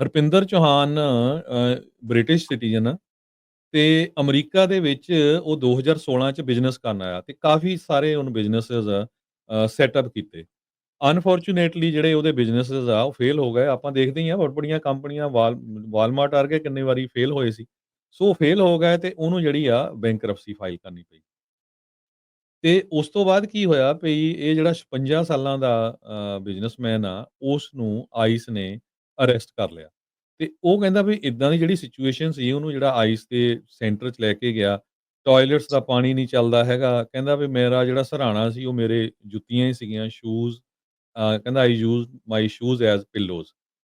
Harpinder Chauhan British citizen ਆ ਤੇ America ਦੇ ਵਿੱਚ ਉਹ 2016 ਚ ਬਿਜ਼ਨਸ ਕਰਨ ਆਇਆ ਤੇ ਕਾਫੀ ਸਾਰੇ ਉਹਨੇ ਬਿਜ਼ਨੈਸਸ ਅ, ਸੈਟਅਪ ਕੀਤੇ। ਅਨਫੋਰਚੂਨੇਟਲੀ ਜਿਹੜੇ ਉਹਦੇ ਬਿਜ਼ਨੈਸਸ ਆ ਉਹ ਫੇਲ ਹੋ ਗਏ। ਆਪਾਂ ਦੇਖਦੇ ਹੀ ਆ ਬਹੁਤ ਬੜੀਆਂ ਕੰਪਨੀਆਂ ਵਾਲ ਵਾਲਮਾਰਟ ਵਰਗੇ ਕਿੰਨੇ ਵਾਰੀ ਫੇਲ ਹੋਏ ਸੀ। ਸੋ ਫੇਲ ਹੋ ਗਏ ਤੇ ਉਹਨੂੰ ਜਿਹੜੀ ਆ ਬੈਂਕਰਪਸੀ ਫਾਈਲ ਕਰਨੀ ਪਈ। ਤੇ ਉਸ ਤੋਂ ਬਾਅਦ ਕੀ ਹੋਇਆ ਭਈ ਇਹ ਜਿਹੜਾ 56 ਸਾਲਾਂ ਦਾ ਬਿਜ਼ਨਸਮੈਨ ਆ ਉਸ ਨੂੰ ਆਈਸ ਨੇ ਅਰੈਸਟ ਕਰ ਲਿਆ। ਤੇ ਉਹ ਕਹਿੰਦਾ ਵੀ ਇਦਾਂ ਦੀ ਜਿਹੜੀ ਸਿਚੁਏਸ਼ਨ ਸੀ ਉਹਨੂੰ ਜਿਹੜਾ ਆਈਸ ਦੇ ਸੈਂਟਰ 'ਚ ਲੈ ਕੇ ਗਿਆ। ਟਾਇਲਟਸ ਦਾ ਪਾਣੀ ਨਹੀਂ ਚੱਲਦਾ ਹੈਗਾ। ਕਹਿੰਦਾ ਵੀ ਮੇਰਾ ਜਿਹੜਾ ਸਿਰਹਾਣਾ ਸੀ ਉਹ ਮੇਰੇ ਜੁੱਤੀਆਂ ਹੀ ਸੀਗੀਆਂ ਸ਼ੂਜ਼ ਕਹਿੰਦਾ I use my shoes as pillows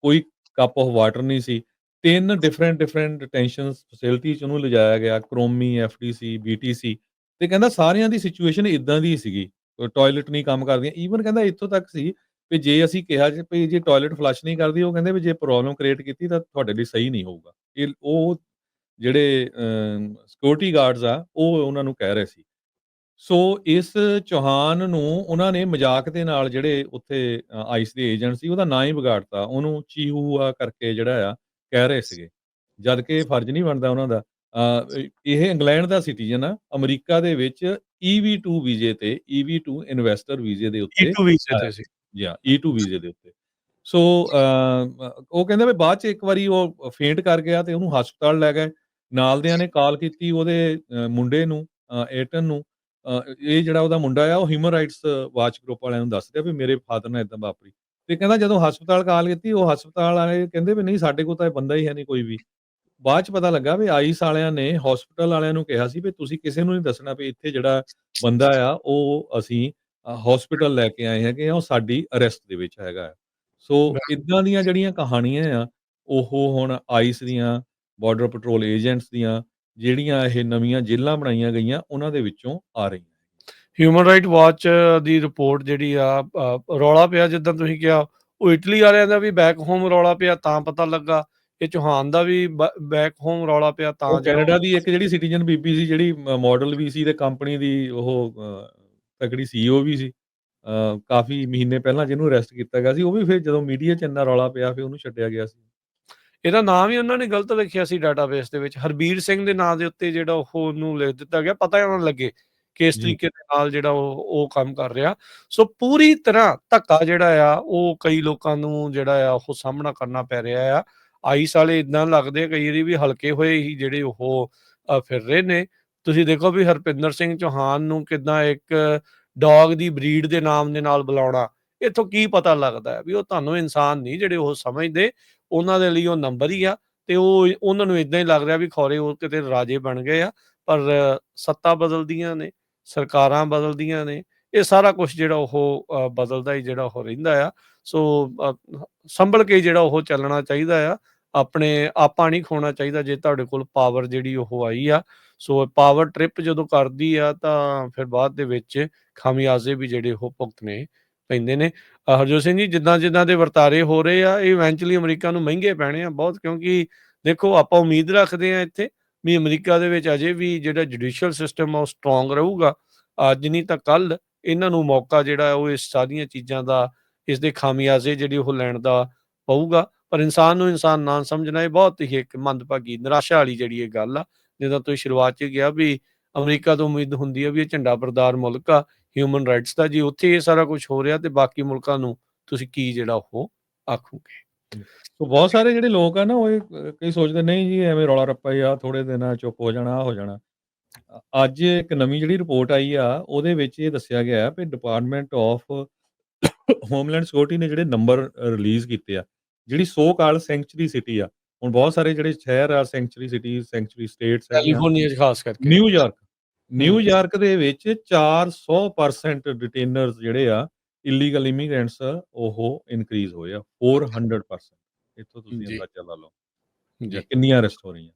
ਕੋਈ ਕੱਪ ਆਫ ਵਾਟਰ ਨਹੀਂ ਸੀ। ਤਿੰਨ ਡਿਫਰੈਂਟ ਡਿਫਰੈਂਟ ਡਿਟੈਂਸ਼ਨਸ ਫੈਸਿਲਿਟੀ 'ਚ ਉਹਨੂੰ ਲਿਜਾਇਆ ਗਿਆ ਕ੍ਰੋਮੀ, ਐਫਡੀਸੀ, ਬੀਟੀਸੀ ਤੇ ਕਹਿੰਦਾ ਸਾਰਿਆਂ ਦੀ ਸਿਚੁਏਸ਼ਨ ਇਦਾਂ ਦੀ ਸੀਗੀ। ਟਾਇਲਟ ਨਹੀਂ ਕੰਮ ਕਰਦੀਆਂ ਈਵਨ ਕਹਿੰਦਾ ਇੱਥੋਂ ਤੱਕ ਸੀ ਵੀ ਜੇ ਅਸੀਂ ਕਿਹਾ ਜੇ ਭਈ ਜੇ ਟਾਇਲਟ ਫਲਸ਼ ਨਹੀਂ ਕਰਦੀ ਉਹ ਕਹਿੰਦੇ ਵੀ ਜੇ ਪ੍ਰੋਬਲਮ ਕ੍ਰੀਏਟ ਕੀਤੀ ਤਾਂ ਤੁਹਾਡੇ ਲਈ ਸਹੀ ਨਹੀਂ ਹੋਊਗਾ। ਇਹ ਉਹ ਜਿਹੜੇ ਸਿਕਿਉਰਿਟੀ ਗਾਰਡਸ ਆ ਉਹ ਉਹਨਾਂ ਨੂੰ ਕਹਿ ਰਹੇ ਸੀ। ਸੋ ਇਸ ਚੌਹਾਨ ਨੂੰ ਉਹਨਾਂ ਨੇ ਮਜ਼ਾਕ ਦੇ ਨਾਲ ਜਿਹੜੇ ਉੱਥੇ ਆਈਸ ਦੇ ਏਜੰਟ ਸੀ ਉਹਦਾ ਨਾਂ ਹੀ ਵਿਗਾੜਤਾ। ਉਹਨੂੰ ਚੀਹੂਆ ਕਰਕੇ ਜਿਹੜਾ ਆ ਕਹਿ ਰਹੇ ਸੀਗੇ। ਜਦ ਕਿ ਫਰਜ਼ ਨਹੀਂ ਬਣਦਾ ਉਹਨਾਂ ਦਾ। ਇਹ ਇੰਗਲੈਂਡ ਦਾ ਸਿਟੀਜ਼ਨ ਆ। ਅਮਰੀਕਾ ਦੇ ਵਿੱਚ EV2 ਵੀਜ਼ੇ ਤੇ EV2 ਇਨਵੈਸਟਰ ਵੀਜ਼ੇ ਦੇ ਉੱਤੇ ਈ2 ਵੀਜ਼ੇ ਤੇ ਸੀ। ਸੀ। ਜਾਂ E2 ਵੀਜ਼ੇ ਦੇ ਉੱਤੇ। ਸੋ ਉਹ ਕਹਿੰਦੇ ਵੀ ਬਾਅਦ 'ਚ ਇੱਕ ਵਾਰੀ ਉਹ ਫੇਂਟ ਕਰ ਗਿਆ ਤੇ ਉਹਨੂੰ ਹਸਪਤਾਲ ਲੈ ਗਏ। ਨਾਲ ਨੇ ਕਾਲ ਕੀਤੀ ਉਹਦੇ ਮੁੰਡੇ ਨੂੰ ਏਟਨ ਨੂੰ ਇਹ ਜਿਹੜਾ ਉਹਦਾ ਮੁੰਡਾ ਆ, ਉਹ ਹਿਊਮਨ ਰਾਈਟਸ ਵਾਚ ਗਰੁੱਪ ਵਾਲਿਆਂ ਨੂੰ ਦੱਸ ਰਿਹਾ ਵੀ ਮੇਰੇ ਫਾਦਰ ਨਾਲ ਇਦਾਂ ਵਾਪਰੀ। ਤੇ ਕਹਿੰਦਾ ਜਦੋਂ ਹਸਪਤਾਲ ਕਾਲ ਕੀਤੀ, ਉਹ ਹਸਪਤਾਲ ਵਾਲੇ ਕਹਿੰਦੇ ਵੀ ਨਹੀਂ, ਸਾਡੇ ਕੋਲ ਤਾਂ ਇਹ ਬੰਦਾ ਹੀ ਹੈ ਨਹੀਂ ਕੋਈ ਵੀ। ਬਾਅਦ 'ਚ ਪਤਾ ਲੱਗਾ ਵੀ ਆਈਸ ਵਾਲਿਆਂ ਨੇ ਹਸਪਤਾਲ ਵਾਲਿਆਂ ਨੂੰ ਕਿਹਾ ਸੀ ਵੀ ਤੁਸੀਂ ਕਿਸੇ ਨੂੰ ਨਹੀਂ ਦੱਸਣਾ ਵੀ ਇੱਥੇ ਜਿਹੜਾ ਬੰਦਾ ਆ, ਉਹ ਅਸੀਂ ਅ, ਹਸਪਤਾਲ ਲੈ ਕੇ ਆਏ ਹੈਗੇ ਆ ਉਹ ਸਾਡੀ ਅਰੈਸਟ ਦੇ ਵਿੱਚ ਹੈਗਾ। ਸੋ ਇਦਾਂ ਦੀਆਂ ਜਿਹੜੀਆਂ ਕਹਾਣੀਆਂ ਆ ਉਹ ਹੁਣ ਆਈਸ ਦੀਆਂ, ਬਾਰਡਰ ਪੈਟਰੋਲ ਏਜੰਟਸ ਦੀਆਂ ਜਿਹੜੀਆਂ ਇਹ ਨਵੀਆਂ ਜੇਲਾਂ ਬਣਾਈਆਂ ਗਈਆਂ ਉਹਨਾਂ ਦੇ ਵਿੱਚੋਂ ਆ ਰਹੀਆਂ। ਹਿਊਮਨ ਰਾਈਟ ਵਾਚ ਦੀ ਰਿਪੋਰਟ ਜਿਹੜੀ ਆ ਰੌਲਾ ਪਿਆ ਜਿੱਦਾਂ ਤੁਸੀਂ ਕਿਹਾ ਉਹ ਇਟਲੀ ਵਾਲਿਆਂ ਦਾ ਵੀ ਬੈਕ ਹੋਮ ਰੌਲਾ ਪਿਆ ਤਾਂ ਪਤਾ ਲੱਗਾ। ਇਹ ਚੌਹਾਨ ਦਾ ਵੀ ਬੈਕ ਹੋਮ ਰੌਲਾ ਪਿਆ ਤਾਂ ਕੈਨੇਡਾ ਦੀ ਇੱਕ ਜਿਹੜੀ ਸਿਟੀਜ਼ਨ ਬੀਬੀ ਸੀ ਜਿਹੜੀ ਮਾਡਲ ਵੀ ਸੀ ਤੇ ਕੰਪਨੀ ਦੀ ਉਹ ਤਕੜੀ ਸੀਈਓ ਵੀ ਸੀ। ਕਾਫੀ ਮਹੀਨੇ ਪਹਿਲਾਂ ਜਿਹਨੂੰ ਅਰੈਸਟ ਕੀਤਾ ਗਿਆ ਸੀ ਉਹ ਵੀ ਫਿਰ ਜਦੋਂ ਮੀਡੀਆ 'ਚ ਇੰਨਾ ਰੌਲਾ ਪਿਆ ਫਿਰ ਉਹਨੂੰ ਛੱਡਿਆ ਗਿਆ ਸੀ। ਇਹਦਾ ਨਾਮ ਹੀ ਉਹਨਾਂ ਨੇ ਗਲਤ ਲਿਖਿਆ ਸੀ ਡਾਟਾਬੇਸ ਦੇ ਵਿੱਚ ਹਰਬੀਰ ਸਿੰਘ ਦੇ ਨਾਂ ਦੇ ਉੱਤੇ ਜਿਹੜਾ ਉਹ ਉਹਨੂੰ ਲਿਖ ਦਿੱਤਾ ਗਿਆ ਪਤਾ ਹੀ ਨਾ ਲੱਗੇ ਕਿ ਇਸ। ਤਰੀਕੇ ਦੇ ਨਾਲ ਜਿਹੜਾ ਉਹ ਉਹ ਕੰਮ ਕਰ ਰਿਹਾ। ਸੋ ਪੂਰੀ ਤਰ੍ਹਾਂ ਧੱਕਾ ਜਿਹੜਾ ਆ ਉਹ ਕਈ ਲੋਕਾਂ ਨੂੰ ਜਿਹੜਾ ਆ ਉਹ ਸਾਹਮਣਾ ਕਰਨਾ ਪੈ ਰਿਹਾ ਆ। ਆਈਸ ਵਾਲੇ ਇਦਾਂ ਲੱਗਦੇ ਕਈ ਵਾਰੀ ਵੀ ਹਲਕੇ ਹੋਏ ਹੀ ਜਿਹੜੇ ਉਹ ਫਿਰ ਰਹੇ ਨੇ। ਤੁਸੀਂ ਦੇਖੋ ਵੀ ਹਰਪਿੰਦਰ ਸਿੰਘ ਚੌਹਾਨ ਨੂੰ ਕਿੱਦਾਂ ਇੱਕ ਡੌਗ ਦੀ ਬਰੀਡ ਦੇ ਨਾਮ ਦੇ ਨਾਲ ਬੁਲਾਉਣਾ। ਇੱਥੋਂ ਕੀ ਪਤਾ ਲੱਗਦਾ ਹੈ ਵੀ ਉਹ ਤੁਹਾਨੂੰ ਇਨਸਾਨ ਨਹੀਂ ਜਿਹੜੇ ਉਹ ਸਮਝਦੇ। ਉਹਨਾਂ ਦੇ ਲਈ ਉਹ ਨੰਬਰ ਹੀ ਆ ਤੇ ਉਹ ਉਹਨਾਂ ਨੂੰ ਇਦਾਂ ਹੀ ਲੱਗ ਰਿਹਾ ਵੀ ਖੌਰੇ ਉਹ ਕਿਤੇ ਰਾਜੇ ਬਣ ਗਏ ਆ। ਪਰ ਸੱਤਾ ਬਦਲਦੀਆਂ ਨੇ, ਸਰਕਾਰਾਂ ਬਦਲਦੀਆਂ ਨੇ। ਇਹ ਸਾਰਾ ਕੁਝ ਜਿਹੜਾ ਉਹ ਬਦਲਦਾ ਹੀ ਜਿਹੜਾ ਉਹ ਰਹਿੰਦਾ ਆ। ਸੋ ਸੰਭਲ ਕੇ ਜਿਹੜਾ ਉਹ ਚੱਲਣਾ ਚਾਹੀਦਾ ਆ। ਆਪਣੇ ਆਪਾ ਨਹੀਂ ਖੋਣਾ ਚਾਹੀਦਾ ਜੇ ਤੁਹਾਡੇ ਕੋਲ ਪਾਵਰ ਜਿਹੜੀ ਉਹ ਆਈ ਆ। ਸੋ ਪਾਵਰ ਟ੍ਰਿਪ ਜਦੋਂ ਕਰਦੀ ਆ ਤਾਂ ਫਿਰ ਬਾਅਦ ਦੇ ਵਿੱਚ ਖਾਮਿਆਜ਼ੇ ਵੀ ਜਿਹੜੇ ਉਹ ਭੁਗਤਣੇ ਪੈਂਦੇ ਨੇ। ਹਰਜੋਤ ਸਿੰਘ ਜੀ ਜਿੱਦਾਂ-ਜਿੱਦਾਂ ਦੇ ਵਰਤਾਰੇ ਹੋ ਰਹੇ ਆ, ਇਹ ਇਵੈਂਚੁਅਲੀ ਅਮਰੀਕਾ ਨੂੰ ਮਹਿੰਗੇ ਪੈਣੇ ਆ ਬਹੁਤ ਕਿਉਂਕਿ ਦੇਖੋ ਆਪਾਂ ਉਮੀਦ ਰੱਖਦੇ ਆ ਇੱਥੇ ਵੀ ਅਮਰੀਕਾ ਦੇ ਵਿੱਚ ਅਜੇ ਵੀ ਜਿਹੜਾ ਜੁਡੀਸ਼ੀਅਲ ਸਿਸਟਮ ਆ ਉਹ ਸਟਰੋਂਗ ਰਹੂਗਾ। ਅੱਜ ਨਹੀਂ ਤਾਂ ਕੱਲ੍ਹ ਇਹਨਾਂ ਨੂੰ ਮੌਕਾ ਜਿਹੜਾ ਉਹ ਇਸ ਸਾਰੀਆਂ ਚੀਜ਼ਾਂ ਦਾ, ਇਸ ਦੇ ਖਾਮਿਆਜ਼ੇ ਜਿਹੜੇ ਉਹ ਲੈਣ ਦਾ ਪਊਗਾ। ਪਰ ਇਨਸਾਨ ਨੂੰ ਇਨਸਾਨ ਨਾ ਸਮਝਣਾ ਇਹ ਬਹੁਤ ਹੀ ਇੱਕ ਮੰਦਭਾਗੀ ਨਿਰਾਸ਼ਾ ਵਾਲੀ ਜਿਹੜੀ ਇਹ ਗੱਲ ਆ। ਜਿੱਦਾਂ ਤੁਸੀਂ ਸ਼ੁਰੂਆਤ 'ਚ ਗਿਆ ਵੀ ਅਮਰੀਕਾ ਤੋਂ ਉਮੀਦ ਹੁੰਦੀ ਆ ਵੀ ਇਹ ਝੰਡਾ ਬਰਦਾਰ ਮੁਲਕ ਆ ਹਿਊਮਨ ਰਾਈਟਸ ਦਾ ਜੀ ਉੱਥੇ ਇਹ ਸਾਰਾ ਕੁਝ ਹੋ ਰਿਹਾ ਤੇ ਬਾਕੀ ਮੁਲਕਾਂ ਨੂੰ ਤੁਸੀਂ ਕੀ ਜਿਹੜਾ ਉਹ ਆਖੋਗੇ? ਸੋ ਬਹੁਤ ਸਾਰੇ ਜਿਹੜੇ ਲੋਕ ਆ ਨਾ ਉਹ ਇਹ ਕਈ ਸੋਚਦੇ ਨਹੀਂ ਜੀ ਐਵੇਂ ਰੌਲਾ ਰੱਪਾ ਹੀ ਆ ਥੋੜੇ ਦਿਨਾਂ 'ਚ ਚੁੱਪ ਹੋ ਜਾਣਾ, ਆਹ ਹੋ ਜਾਣਾ। ਅੱਜ ਇੱਕ ਨਵੀਂ ਜਿਹੜੀ ਰਿਪੋਰਟ ਆਈ ਆ ਉਹਦੇ ਵਿੱਚ ਇਹ ਦੱਸਿਆ ਗਿਆ ਹੈ ਵੀ ਡਿਪਾਰਟਮੈਂਟ ਆਫ ਹੋਮਲੈਂਡ ਸਿਕਿਉਰਿਟੀ ਨੇ ਜਿਹੜੇ ਨੰਬਰ ਰਿਲੀਜ਼ ਕੀਤੇ ਆ। ਜਿਹੜੀ ਸੋ ਕਾਲਡ ਸੈਂਕਚੁਰੀ ਸਿਟੀ ਆ। ਹੁਣ ਬਹੁਤ ਸਾਰੇ ਜਿਹੜੇ ਸ਼ਹਿਰ ਆ ਸੈਂਕਚੁਰੀ ਸਿਟੀ, ਸੈਂਕਚੁਰੀ ਸਟੇਟਸ ਹੈਗੀਆਂ। ਕੈਲੀਫੋਰਨੀਆ 'ਚ ਖਾਸ ਕਰਕੇ। ਨਿਊਯਾਰਕ, ਹੂੰ। ਨਿਊਯਾਰਕ ਦੇ ਵਿੱਚ 400% ਡਿਟੇਨਰਸ ਜਿਹੜੇ ਆ ਇਲੀਗਲ ਇਮੀਗ੍ਰੈਂਟਸ ਉਹ ਇਨਕਰੀਜ਼ ਹੋਏ ਆ 400% ਇੱਥੋਂ ਤੁਸੀਂ। ਅੰਦਾਜ਼ਾ ਲਾ ਲਓ। ਕਿੰਨੀਆਂ ਅਰੈਸਟ ਹੋ ਰਹੀਆਂ।